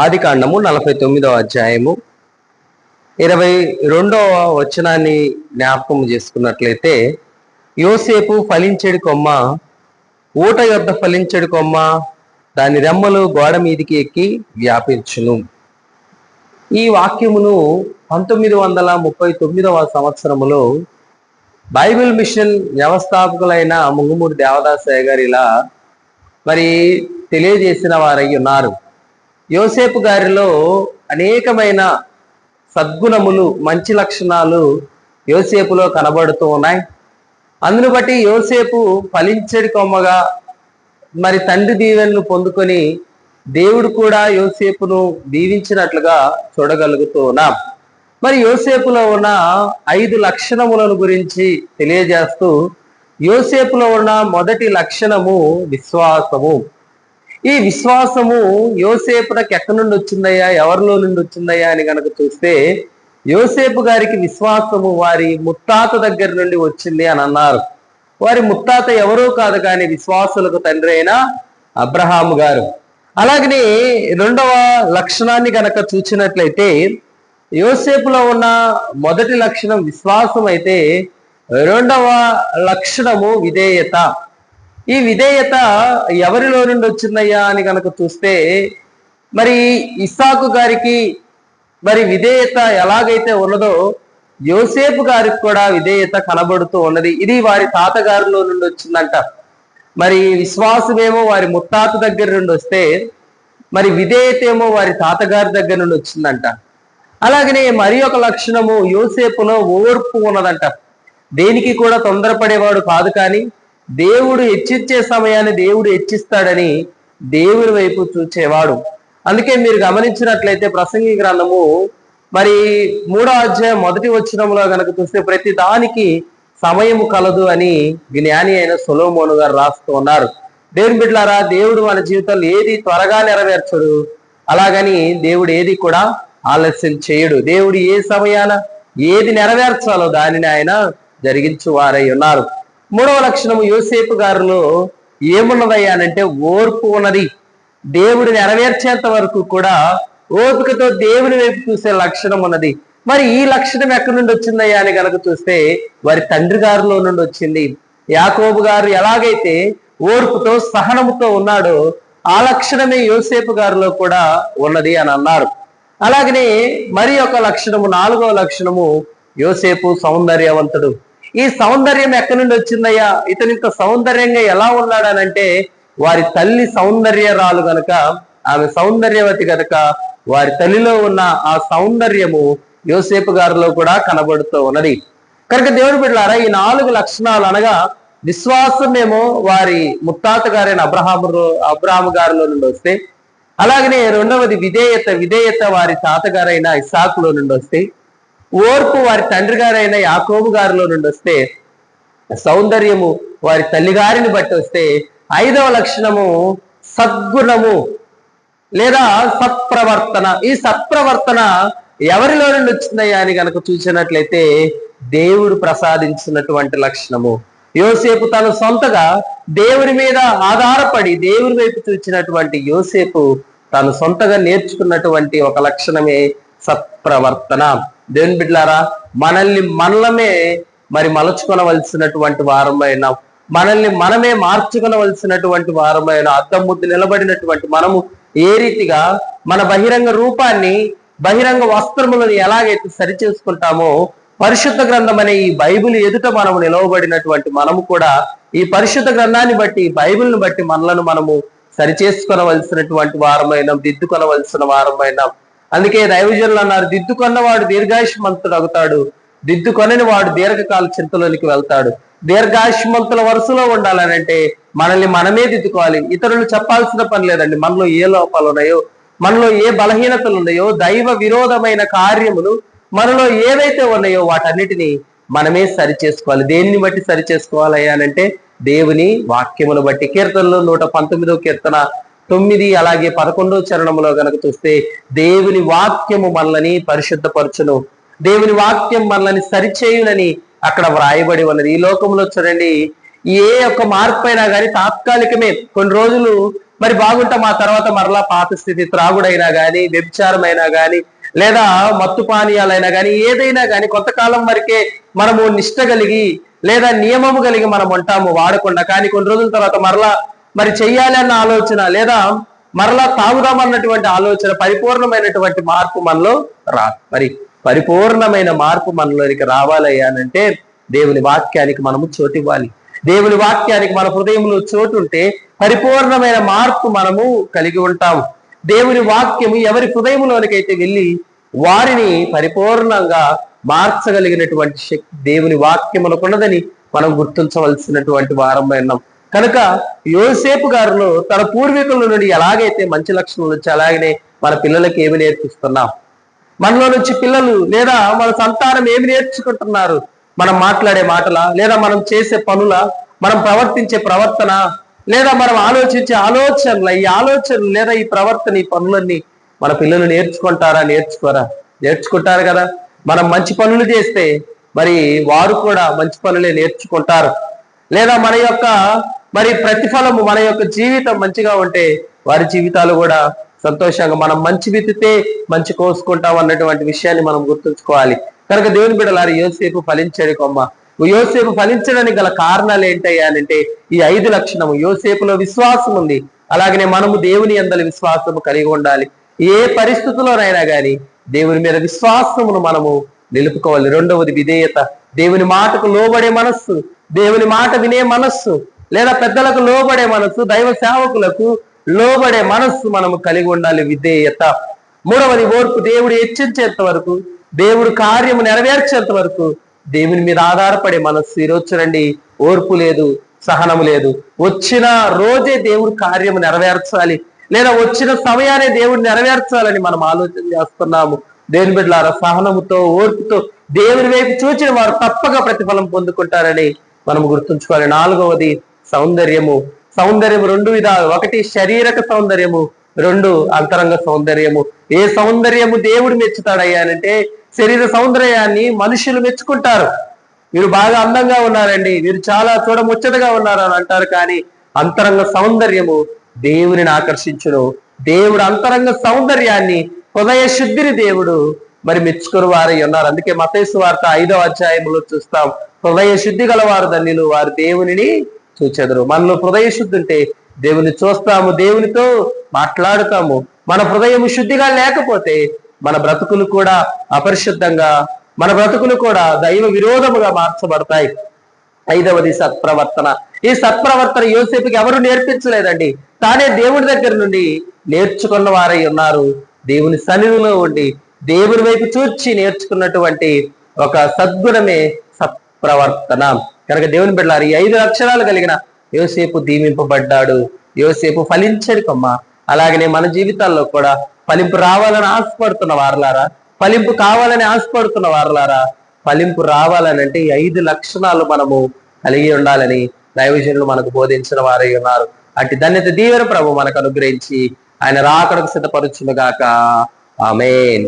ఆది కాండము నలభై తొమ్మిదవ అధ్యాయము. ఇరవై రెండవ వచనాన్ని జ్ఞాపకం చేసుకున్నట్లయితే యోసేపు ఫలించెడి కొమ్మ ఊట యొద్ద ఫలించెడు కొమ్మ దాని రెమ్మలు గోడ మీదికి ఎక్కి వ్యాపించును. ఈ వాక్యమును పంతొమ్మిది వందల ముప్పై తొమ్మిదవ సంవత్సరములో బైబిల్ మిషన్ వ్యవస్థాపకులైన ముంగుమూడి దేవదాసయ్య గారు ఇలా మరి తెలియజేసిన వారై ఉన్నారు. యోసేపు గారిలో అనేకమైన సద్గుణములు మంచి లక్షణాలు యోసేపులో కనబడుతూ ఉన్నాయి. అందును బట్టి యోసేపు ఫలించడి కొమ్మగా మరి తండ్రి దీవెనలు పొందుకొని దేవుడు కూడా యోసేపును దీవించినట్లుగా చూడగలుగుతూ ఉన్నాం మరి యోసేపులో ఉన్న ఐదు లక్షణములను గురించి తెలియజేస్తూ యోసేపులో ఉన్న మొదటి లక్షణము విశ్వాసము. ఈ విశ్వాసము యోసేపునకు ఎక్కడి నుండి వచ్చిందయ్యా? ఎవరిలో నుండి వచ్చిందయ్యా అని కనుక చూస్తే యోసేపు గారికి విశ్వాసము వారి ముత్తాత దగ్గర నుండి వచ్చింది అని అన్నారు. వారి ముత్తాత ఎవరో కాదు కానీ విశ్వాసులకు తండ్రి అయిన అబ్రహాం గారు. అలాగనే రెండవ లక్షణాన్ని గనక చూసినట్లయితే యోసేపులో ఉన్న మొదటి లక్షణం విశ్వాసం అయితే రెండవ లక్షణము విధేయత. ఈ విధేయత ఎవరిలో నుండి వచ్చిందయ్యా అని కనుక చూస్తే మరి ఇస్సాకు గారికి మరి విధేయత ఎలాగైతే ఉన్నదో యోసేపు గారికి కూడా విధేయత కనబడుతూ ఉన్నది. ఇది వారి తాతగారిలో నుండి వచ్చిందంట. మరి విశ్వాసమేమో వారి ముత్తాత దగ్గర నుండి వస్తే మరి విధేయత ఏమో వారి తాతగారి దగ్గర నుండి వచ్చిందంట. అలాగనే మరి ఒక లక్షణము యోసేపులో ఓర్పు ఉన్నదంట. దేనికి కూడా తొందరపడేవాడు కాదు కానీ దేవుడు హెచ్చిచ్చే సమయాన్ని దేవుడు హెచ్చిస్తాడని దేవుని వైపు చూచేవాడు. అందుకే మీరు గమనించినట్లయితే ప్రసంగి గ్రంథము మరి మూడో అధ్యాయం మొదటి వచ్చినంలో గనక చూస్తే ప్రతి దానికి సమయము కలదు అని జ్ఞాని అయిన సులోమోను గారు రాస్తూ ఉన్నారు. దేవుని బిడ్లారా దేవుడు మన జీవితంలో ఏది త్వరగా నెరవేర్చడు అలాగని దేవుడు ఏది కూడా ఆలస్యం చేయడు. దేవుడు ఏ సమయాన ఏది నెరవేర్చాలో దానిని ఆయన జరిగించు వారై ఉన్నారు. మూడవ లక్షణము యోసేపు గారిలో ఏమున్నదయ్యా అంటే ఓర్పు ఉన్నది. దేవుడు నెరవేర్చేంత వరకు కూడా ఓపికతో దేవుని వైపు చూసే లక్షణం ఉన్నది. మరి ఈ లక్షణం ఎక్కడి నుండి వచ్చిందయ్యా అని కనుక చూస్తే వారి తండ్రి గారిలో నుండి వచ్చింది. యాకోబు గారు ఎలాగైతే ఓర్పుతో సహనముతో ఉన్నాడో ఆ లక్షణమే యోసేపు గారిలో కూడా ఉన్నది అని అన్నారు. అలాగనే మరి ఒక లక్షణము నాలుగవ లక్షణము యోసేపు సౌందర్యవంతుడు. ఈ సౌందర్యం ఎక్కడి నుండి వచ్చిందయ్యా? ఇతను ఇంత సౌందర్యంగా ఎలా ఉన్నాడనంటే వారి తల్లి సౌందర్యరాలు గనక ఆమె సౌందర్యవతి గనక వారి తల్లిలో ఉన్న ఆ సౌందర్యము యోసేపు గారిలో కూడా కనబడుతూ ఉన్నది. కనుక దేవుడు బిడ్డలారా ఈ నాలుగు లక్షణాలు అనగా విశ్వాసమేమో వారి ముత్తాత గారైన అబ్రహాము అబ్రహాము గారిలో నుండి వస్తే అలాగనే రెండవది విధేయత విధేయత వారి తాతగారైన ఇసాకులో నుండి వస్తే ఓర్పు వారి తండ్రి గారైన యాకోబు గారిలో నుండి వస్తే సౌందర్యము వారి తల్లిగారిని బట్టి వస్తే ఐదవ లక్షణము సద్గుణము లేదా సత్ప్రవర్తన. ఈ సత్ప్రవర్తన ఎవరిలో నుండి వచ్చిందయ్యా అని కనుక చూసినట్లయితే దేవుడు ప్రసాదించినటువంటి లక్షణము. యోసేపు తను సొంతగా దేవుని మీద ఆధారపడి దేవుని వైపు చూచినటువంటి యోసేపు తను సొంతగా నేర్చుకున్నటువంటి ఒక లక్షణమే సత్ప్రవర్తన. దేవుని బిడ్లారా మనల్ని మనలమే మరి మలచుకొనవలసినటువంటి వారమైన మనల్ని మనమే మార్చుకొనవలసినటువంటి వారమైన అద్దం ముద్దు నిలబడినటువంటి మనము ఏ రీతిగా మన బహిరంగ రూపాన్ని బహిరంగ వస్త్రములను ఎలాగైతే సరి చేసుకుంటామో పరిశుద్ధ గ్రంథం అనే ఈ బైబిల్ ఎదుట మనము నిలవబడినటువంటి మనము కూడా ఈ పరిశుద్ధ గ్రంథాన్ని బట్టి ఈ బైబిల్ని బట్టి మనలను మనము సరి చేసుకొనవలసినటువంటి వారమైన దిద్దుకొనవలసిన వారమైన అందుకే దైవజనులు అన్నారు దిద్దుకొన్నవాడు దీర్ఘాయుష్మంతుడు అవుతాడు. దిద్దుకొనని వాడు దీర్ఘకాల చింతలోనికి వెళ్తాడు. దీర్ఘాయుష్మంతుల వరుసలో ఉండాలనంటే మనల్ని మనమే దిద్దుకోవాలి. ఇతరులు చెప్పాల్సిన పని లేదండి. మనలో ఏ లోపాలు ఉన్నాయో మనలో ఏ బలహీనతలు ఉన్నాయో దైవ విరోధమైన కార్యములు మనలో ఏవైతే ఉన్నాయో వాటన్నిటిని మనమే సరి చేసుకోవాలి దేన్ని బట్టి సరి చేసుకోవాలి అంటే దేవుని వాక్యమును బట్టి. కీర్తనలో నూట పంతొమ్మిదో కీర్తన తొమ్మిది అలాగే పదకొండో చరణములో గనక చూస్తే దేవుని వాక్యము మనల్ని పరిశుద్ధపరచును. దేవుని వాక్యం మనల్ని సరిచేయునని అక్కడ వ్రాయబడి ఉన్నది. ఈ లోకంలో చూడండి ఏ ఒక్క మార్పు అయినా కానీ తాత్కాలికమే కొన్ని రోజులు మరి బాగుంటాం ఆ తర్వాత మరలా పాత స్థితి త్రాగుడైనా కానీ వ్యభిచారమైనా కానీ లేదా మత్తు పానీయాలైనా కానీ ఏదైనా కానీ కొంతకాలం వరకే మనము నిష్ట కలిగి లేదా నియమము కలిగి మనం ఉంటాము వాడకుండా. కానీ కొన్ని రోజుల తర్వాత మరలా మరి చెయ్యాలి అన్న ఆలోచన లేదా మరలా తాగుదామన్నటువంటి ఆలోచన పరిపూర్ణమైనటువంటి మార్పు మనలో రా మరి పరిపూర్ణమైన మార్పు మనలోనికి రావాలయ్యానంటే దేవుని వాక్యానికి మనము చోటు ఇవ్వాలి దేవుని వాక్యానికి మన హృదయంలో చోటు ఉంటే పరిపూర్ణమైన మార్పు మనము కలిగి ఉంటాము. దేవుని వాక్యము ఎవరి హృదయంలోనికైతే వెళ్ళి వారిని పరిపూర్ణంగా మార్చగలిగినటువంటి శక్తి దేవుని వాక్యమునకున్నదని మనం గుర్తించవలసినటువంటి వారం ఉన్నాం. కనుక యోసేపు గారులు తన పూర్వీకుల నుండి ఎలాగైతే మంచి లక్షణాలు వచ్చి అలాగనే మన పిల్లలకి ఏమి నేర్పిస్తున్నాం? మనలో నుంచి పిల్లలు లేదా మన సంతానం ఏమి నేర్చుకుంటున్నారు? మనం మాట్లాడే మాటల లేదా మనం చేసే పనుల? మనం ప్రవర్తించే ప్రవర్తన? లేదా మనం ఆలోచించే ఆలోచనలు? ఈ ఆలోచనలు లేదా ఈ ప్రవర్తన ఈ పనులన్నీ మన పిల్లలు నేర్చుకుంటారా నేర్చుకోరా? నేర్చుకుంటారు కదా. మనం మంచి పనులు చేస్తే మరి వారు కూడా మంచి పనులే నేర్చుకుంటారు. లేదా మన యొక్క మరి ప్రతిఫలము మన యొక్క జీవితం మంచిగా ఉంటే వారి జీవితాలు కూడా సంతోషంగా మనం మంచి విత్తితే మంచి కోసుకుంటాం అన్నటువంటి విషయాన్ని మనం గుర్తుంచుకోవాలి. కనుక దేవుని బిడలారి యోసేపు ఫలించాడు కొమ్మ. యోసేపు ఫలించడానికి గల కారణాలు ఏంటయ్యా అంటే ఈ ఐదు లక్షణము. యోసేపులో విశ్వాసం ఉంది. అలాగనే మనము దేవుని అందరి విశ్వాసము కలిగి ఉండాలి. ఏ పరిస్థితుల్లోనైనా గాని దేవుని మీద విశ్వాసమును మనము నిలుపుకోవాలి. రెండవది విధేయత. దేవుని మాటకు లోబడే మనస్సు. దేవుని మాట వినే మనస్సు. లేదా పెద్దలకు లోబడే మనస్సు దైవ సేవకులకు లోబడే మనస్సు మనము కలిగి ఉండాలి విధేయత. మూడవది ఓర్పు దేవుడు హెచ్చించేంత వరకు దేవుడు కార్యము నెరవేర్చేంత వరకు దేవుని మీద ఆధారపడే మనస్సు. ఈరోజు చూడండి ఓర్పు లేదు సహనము లేదు. వచ్చిన రోజే దేవుడు కార్యము నెరవేర్చాలి. లేదా వచ్చిన సమయాన్ని దేవుడు నెరవేర్చాలని మనం ఆలోచన చేస్తున్నాము. దేవుని బిడ్డలారా సహనముతో ఓర్పుతో దేవుని వైపు చూచిన వారు తప్పక ప్రతిఫలం పొందుకుంటారని మనం గుర్తుంచుకోవాలి. నాలుగవది సౌందర్యము. సౌందర్యం రెండు విధాలు. ఒకటి శరీరక సౌందర్యము రెండు అంతరంగ సౌందర్యము. ఏ సౌందర్యము దేవుడు మెచ్చుతాడయ్యానంటే శరీర సౌందర్యాన్ని మనుషులు మెచ్చుకుంటారు. మీరు బాగా అందంగా ఉన్నారండి. మీరు చాలా చూడముచ్చటగా ఉన్నారు అని అంటారు కానీ అంతరంగ సౌందర్యము దేవునిని ఆకర్షించును. దేవుడు అంతరంగ సౌందర్యాన్ని హృదయ శుద్ధిని దేవుడు మరి మెచ్చుకుని వారై ఉన్నారు. అందుకే మతేసు వార్త ఐదో అధ్యాయంలో చూస్తాం. హృదయ శుద్ధి గల వారు ధన్యులు వారు దేవునిని చూచెదరు. మనలో హృదయ శుద్ధి ఉంటే దేవుని చూస్తాము దేవునితో మాట్లాడుతాము. మన హృదయం శుద్ధిగా లేకపోతే మన బ్రతుకులు కూడా అపరిశుద్ధంగా మన బ్రతుకులు కూడా దైవ విరోధముగా మార్చబడతాయి. ఐదవది సత్ప్రవర్తన. ఈ సత్ప్రవర్తన యోసేపుకి ఎవరు నేర్పించలేదండి. తానే దేవుడి దగ్గర నుండి నేర్చుకున్న వారై ఉన్నారు. దేవుని సన్నిధిలో ఉండి దేవుని వైపు చూచి నేర్చుకున్నటువంటి ఒక సద్గుణమే సత్ప్రవర్తన. కనుక దేవుని బిడ్డలారు ఈ ఐదు అక్షరాలు కలిగిన యోసేపు దీవింపబడ్డాడు. యోసేపు ఫలించడు కొమ్మ. అలాగనే మన జీవితాల్లో కూడా ఫలింపు రావాలని ఆశపడుతున్న వారలారా ఫలింపు కావాలని ఆశపడుతున్న వారలారా ఫలింపు రావాలని అంటే ఈ ఐదు లక్షణాలు మనము కలిగి ఉండాలని దైవజనులు మనకు బోధించిన వారై ఉన్నారు. అట్టి ధన్యత దీవెన ప్రభు మనకు అనుగ్రహించి ఆయన రాకడకు సిద్ధపరుచునుగాక ఆమెన్.